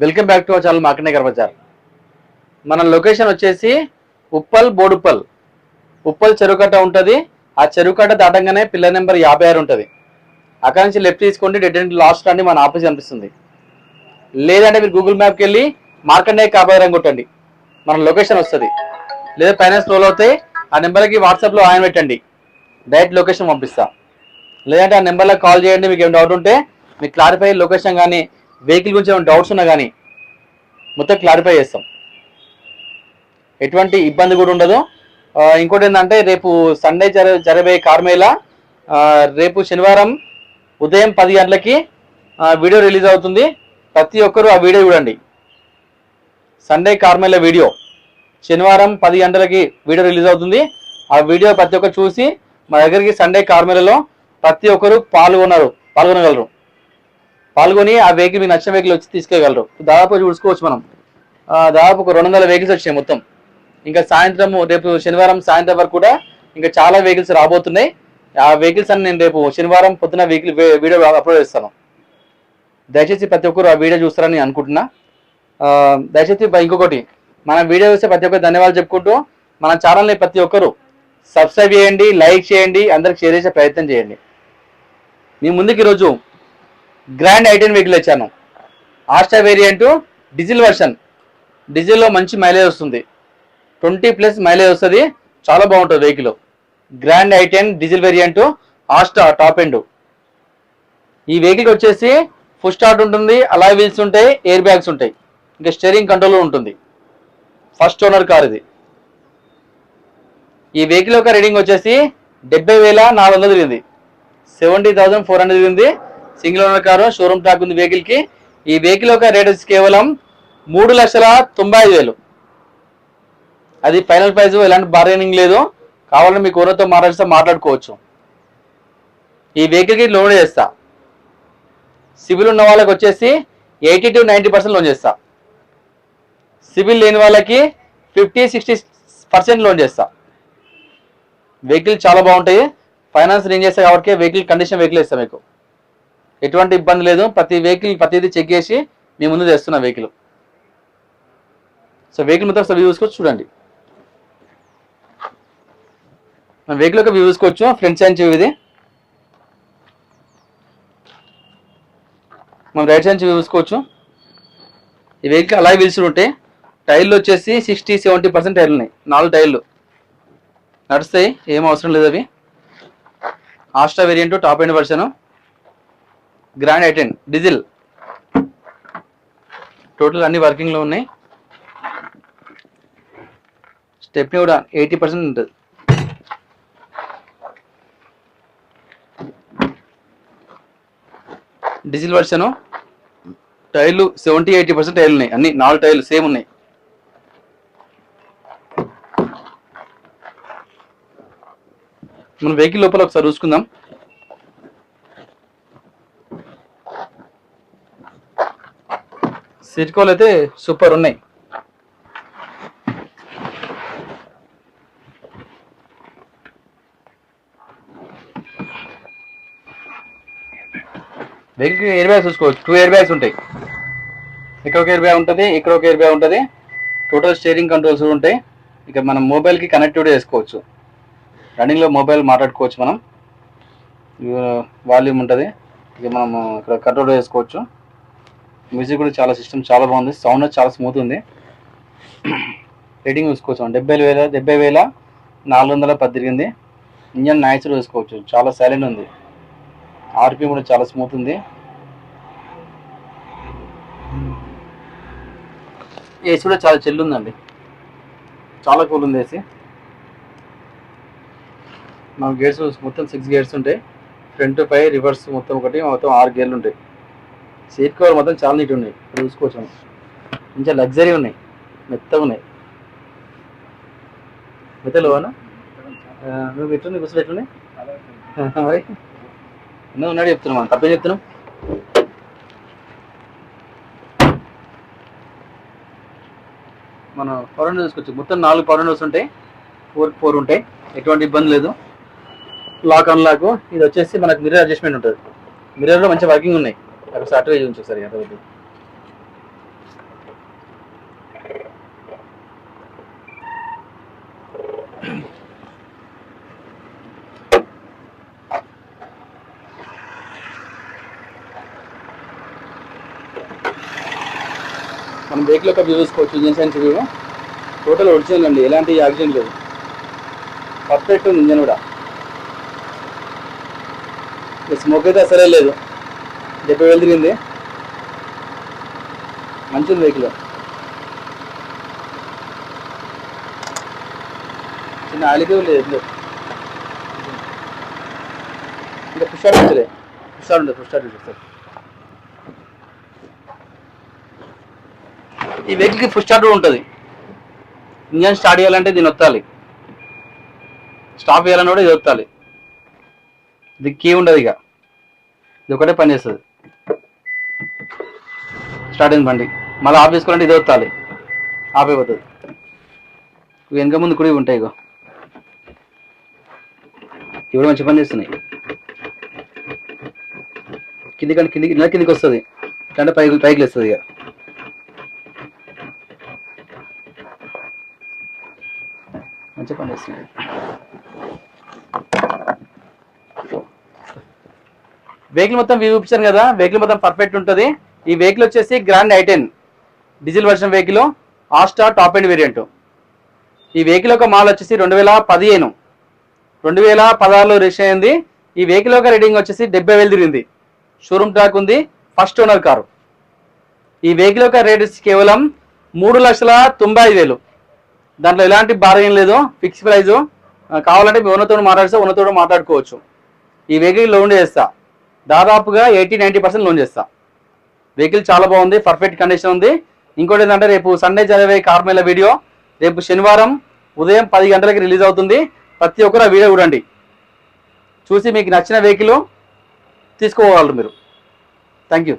Welcome back to our channel market bazaar మన location వచ్చేసి ఉప్పల్ బోడుప్పల్. ఉప్పల్ చెరుకట్ట ఉంటుంది. ఆ చెరుకట్ట దాటంగానే పిల్లర్ నెంబర్ యాభై ఆరు ఉంటుంది. అక్కడ నుంచి లెఫ్ట్ తీసుకోండి డెడ్ లాస్ట్ అండి మన ఆఫీస్ కనిపిస్తుంది. లేదంటే మీరు గూగుల్ మ్యాప్కి వెళ్ళి మార్కండే కాబోయే రంగు కొట్టండి. మన లొకేషన్ వస్తుంది. లేదా పైన స్క్రోల్ అవుతాయి ఆ నెంబర్కి వాట్సాప్లో ఆయన పెట్టండి. డైరెక్ట్ లొకేషన్ పంపిస్తా. లేదంటే ఆ నెంబర్లో కాల్ చేయండి మీకు ఏం డౌట్ ఉంటే మీకు క్లారిఫై లొకేషన్ కానీ వెహికల్ గురించి ఏమైనా డౌట్స్ ఉన్నా కానీ మొత్తం క్లారిఫై చేస్తాం. ఎటువంటి ఇబ్బంది కూడా ఉండదు. ఇంకోటి ఏంటంటే రేపు సండే జర జరబోయే కార్మేళ రేపు శనివారం ఉదయం పది గంటలకి వీడియో రిలీజ్ అవుతుంది. ప్రతి ఒక్కరూ ఆ వీడియో చూడండి. సండే కార్మేల వీడియో. శనివారం పది గంటలకి వీడియో రిలీజ్ అవుతుంది. ఆ వీడియో ప్రతి ఒక్కరు చూసి మా దగ్గరికి సండే కార్మేలలో ప్రతి ఒక్కరు పాల్గొన్నారు పాల్గొనగలరు. పాల్గొని ఆ వెహికల్ మీకు నచ్చిన వెహికల్ వచ్చి తీసుకెళ్ళగలరు. దాదాపు చూసుకోవచ్చు మనం. దాదాపు ఒక రెండు వందల వెహికల్స్ వచ్చాయి మొత్తం. ఇంకా సాయంత్రం రేపు శనివారం సాయంత్రం వరకు కూడా ఇంకా చాలా వెహికల్స్ రాబోతున్నాయి. ఆ వెహికల్స్ అని నేను రేపు శనివారం పొద్దున వెహికల్ వీడియో అప్లోడ్ చేస్తాను. దయచేసి ప్రతి ఒక్కరు ఆ వీడియో చూస్తారని అనుకుంటున్నా. దయచేసి ఇంకొకటి. మన వీడియో చూస్తే ప్రతి ఒక్కరు ధన్యవాదాలు చెప్పుకుంటూ మన ఛానల్ని ప్రతి ఒక్కరు సబ్స్క్రైబ్ చేయండి లైక్ చేయండి అందరికి షేర్ చేసే ప్రయత్నం చేయండి. మీ ముందుకు ఈరోజు గ్రాండ్ ఐటెన్ వెహికల్ వచ్చాను ఆస్టా వేరియంట్ డీజిల్ వర్షన్ డీజిల్లో మంచి మైలేజ్ వస్తుంది. ట్వంటీ ప్లస్ మైలేజ్ వస్తుంది. చాలా బాగుంటుంది vehicle grand i ten diesel variant Asta top end ఈ వెహికల్ వచ్చేసి ఫుల్ స్టార్ట్ ఉంటుంది. అలా వీల్స్ ఉంటాయి ఎయిర్ బ్యాగ్స్ ఉంటాయి. ఇంకా స్టీరింగ్ కంట్రోల్ ఉంటుంది. ఫస్ట్ ఓనర్ కార్ ఇది. ఈ వెహికల్ యొక్క రీడింగ్ వచ్చేసి డెబ్బై వేల నాలుగు వందలు తిరిగింది. సెవెంటీ థౌసండ్ ఫోర్ హండ్రెడ్ తిరిగింది. Single owner car showroom track ఉంది వెహికల్కి. ఈ వెహికల్ యొక్క రేట్ వచ్చి కేవలం మూడు లక్షల తొంభై ఐదు వేలు. అది ఫైనల్ ప్రైస్ ఎలాంటి బార్గెనింగ్ లేదు కావాలంటే మీకు ఓనర్తో మాట్లాడితే మాట్లాడుకోవచ్చు. ఈ వెహికల్కి లోన్ చేస్తా. సిబిల్ ఉన్న వాళ్ళకి వచ్చేసి eighty to ninety percent loan చేస్తా. సిబిల్ లేని వాళ్ళకి ఫిఫ్టీ సిక్స్టీ పర్సెంట్ లోన్ చేస్తా. వెహికల్ చాలా బాగుంటాయి. ఫైనాన్స్ నేను చేస్తా కాబట్టి వెహికల్ కండిషన్ వెహికల్ ఇస్తాను మీకు. ఎటువంటి ఇబ్బంది లేదు. ప్రతి వెహికల్ ప్రతిదీ చెక్ చేసి మీ ముందు తెస్తున్నా వెహికల్ సో వెహికల్ మొత్తం వ్యూ చూసుకోవచ్చు చూడండి. వెహికల్ ఒక వ్యూ చూసుకోవచ్చు. ఫ్రంట్ సైడ్ వ్యూ ఇది. మనం రైట్ సైడ్ వ్యూ చూసుకోవచ్చు. ఈ వెహికల్ అలా వీల్స్ ఉంటాయి. టైర్లు వచ్చేసి సిక్స్టీ సెవెంటీ పర్సెంట్ టైర్లు ఉన్నాయి. నాలుగు టైర్లు నడుస్తాయి. ఏం అవసరం లేదు అవి. Astra variant top end version grand i ten diesel total అన్ని వర్కింగ్లో ఉన్నాయి. స్టెప్ని కూడా ఎయిటీ పర్సెంట్ ఉంటుంది డీజిల్ వర్షను టైర్లు సెవెంటీ ఎయిటీ పర్సెంట్ టైర్లు ఉన్నాయి. అన్ని నాలుగు టైర్లు సేమ్ ఉన్నాయి. మన వెహికల్ లోపల ఒకసారి చూసుకుందాం. సీట్ అయితే సూపర్ ఉన్నాయి. వెహికల్ ఎయిర్ బ్యాగ్స్ చూసుకోవచ్చు. టూ ఎయిర్ బ్యాగ్స్ ఉంటాయి. ఇక్కడ ఒక ఎయిర్ బ్యాగ్ ఉంటుంది ఇక్కడ ఒక ఎయిర్ బ్యాగ్ ఉంటుంది. టోటల్ స్టీరింగ్ కంట్రోల్స్ ఉంటాయి. ఇక మనం మొబైల్కి కనెక్టివిటీ చేసుకోవచ్చు. రన్నింగ్లో మొబైల్ మాట్లాడుకోవచ్చు మనం. వాల్యూమ్ ఉంటుంది. ఇక మనం ఇక్కడ కంట్రోల్ చేసుకోవచ్చు. మ్యూజిక్ కూడా చాలా సిస్టమ్ చాలా బాగుంది. సౌండ్ చాలా స్మూత్ ఉంది. రేటింగ్ చూసుకోవచ్చు డెబ్బై వేల డెబ్బై వేల నాలుగు వందల పద్దెనిమిది. ఇంజన్ నాయిస్ చూసుకోవచ్చు. చాలా సైలెంట్ ఉంది. ఆర్పిఎం కూడా చాలా స్మూత్ ఉంది. ఏసీ కూడా చాలా చెల్లు ఉందండి. చాలా కూల్ ఉంది ఏసీ మా గేర్స్ మొత్తం సిక్స్ గేర్స్ ఉంటాయి. ఫ్రంట్ పై రివర్స్ మొత్తం ఒకటి మొత్తం ఆరు గేర్లు ఉంటాయి. సీట్ కవర్ మొత్తం చాలా నీట్ ఉన్నాయి. ఇక్కడ చూసుకోవచ్చు. మంచిగా లగ్జరీ ఉన్నాయి. మెత్తగా ఉన్నాయి. మెత్తలు అన్న? నువ్వు ఎట్లున్నాయి బస్సులు ఎట్లున్నాయి మరి? ఎన్నో ఉన్నాడు చెప్తున్నాం మనం. తప్పేం చెప్తున్నాం? మనం పవర్ విండోస్ చూసుకోవచ్చు మొత్తం నాలుగు పవర్ విండోస్ ఉంటాయి. ఫోర్ ఫోర్ ఉంటాయి. ఎటువంటి ఇబ్బంది లేదు. లాక్ అన్ లాక్ ఇది వచ్చేసి మనకు మిర్రర్ అడ్జస్ట్మెంట్ ఉంటుంది. మిర్రర్లో మంచి వర్కింగ్ ఉన్నాయి. ఒకసారి అటు ఉంచు సార్ ఎంత వద్దు మనం బ్రేక్లో ఒక వ్యూ చూసుకోవచ్చు engine science view total original అండి ఎలాంటి యాక్సిడెంట్ లేదు. పర్ఫెక్ట్ ఉంది ఇంజన్ కూడా. స్మోక్ అయితే అసలే లేదు. డెబ్బై వేలు తిరిగింది. మంచి ఉంది వెహికల్ చిన్న ఆలికే లేదు ఎందులో. ఇంకా ఫుడ్ స్టార్ట్ ఉంటుంది ఫుడ్ స్టార్ ఉంటుంది ఫుడ్ స్టార్ట్ ఉంటుంది ఈ వెహికల్కి ఫుడ్ స్టార్ట్ కూడా ఉంటుంది. ఇంజన్ స్టార్ట్ చేయాలంటే దీన్ని వత్తాలి స్టాప్ చేయాలని కూడా ఇది వత్తాలి ఇది కీ ఉండదు ఇక. ఇది ఒకటే పని చేస్తుంది. స్టార్ట్ అయింది బండి. మళ్ళీ ఆఫ్ చేసుకోవాలంటే ఇది ఒత్తాలి ఆఫ్ అయిపోతుంది వెనక ముందు కూడా ఇవి ఉంటాయి ఇగో. ఇవి మంచి పని చేస్తున్నాయి? కింది కానీ కిందికి నెల కిందికి వస్తుంది. అంటే పైకి పైకి లేస్తుంది ఇక మంచి పని చేస్తున్నాయి. వెహికల్ మొత్తం వ్యూ చూపించాను కదా. వెహికల్ మొత్తం పర్ఫెక్ట్ ఉంటుంది. ఈ వెహికల్ వచ్చేసి grand i ten diesel version vehicle Asta top end variant ఈ వెహికల్ యొక్క మాల్ వచ్చేసి రెండు వేల పదిహేను. రెండు వేల పదహారులో రిజిస్టర్ అయింది. ఈ వెహికల్ యొక్క రేటింగ్ వచ్చేసి డెబ్బై వేలు తిరిగింది. షోరూమ్ ట్రాక్ ఉంది. ఫస్ట్ ఓనర్ కారు ఈ వెహికల్ యొక్క రేట్ కేవలం మూడు లక్షల తొంభై ఐదు వేలు. దాంట్లో ఎలాంటి బార్గెన్ లేదు. ఫిక్స్ ప్రైజు కావాలంటే మీ ఉన్నతో మాట్లాడిస్తే ఉన్నతో మాట్లాడుకోవచ్చు. ఈ వెహికల్ లోన్ చేస్తా. దాదాపుగా ఎయిటీ నైంటీ పర్సెంట్ లోన్ చేస్తా. వెహికల్ చాలా బాగుంది పర్ఫెక్ట్ కండిషన్ ఉంది. ఇంకోటి ఏంటంటే రేపు సండే చదివే కార్ మేళ వీడియో రేపు శనివారం ఉదయం పది గంటలకి రిలీజ్ అవుతుంది. ప్రతి ఒక్కరు ఆ వీడియో చూడండి. చూసి మీకు నచ్చిన వెహికల్ తీసుకోగలరు మీరు. Thank you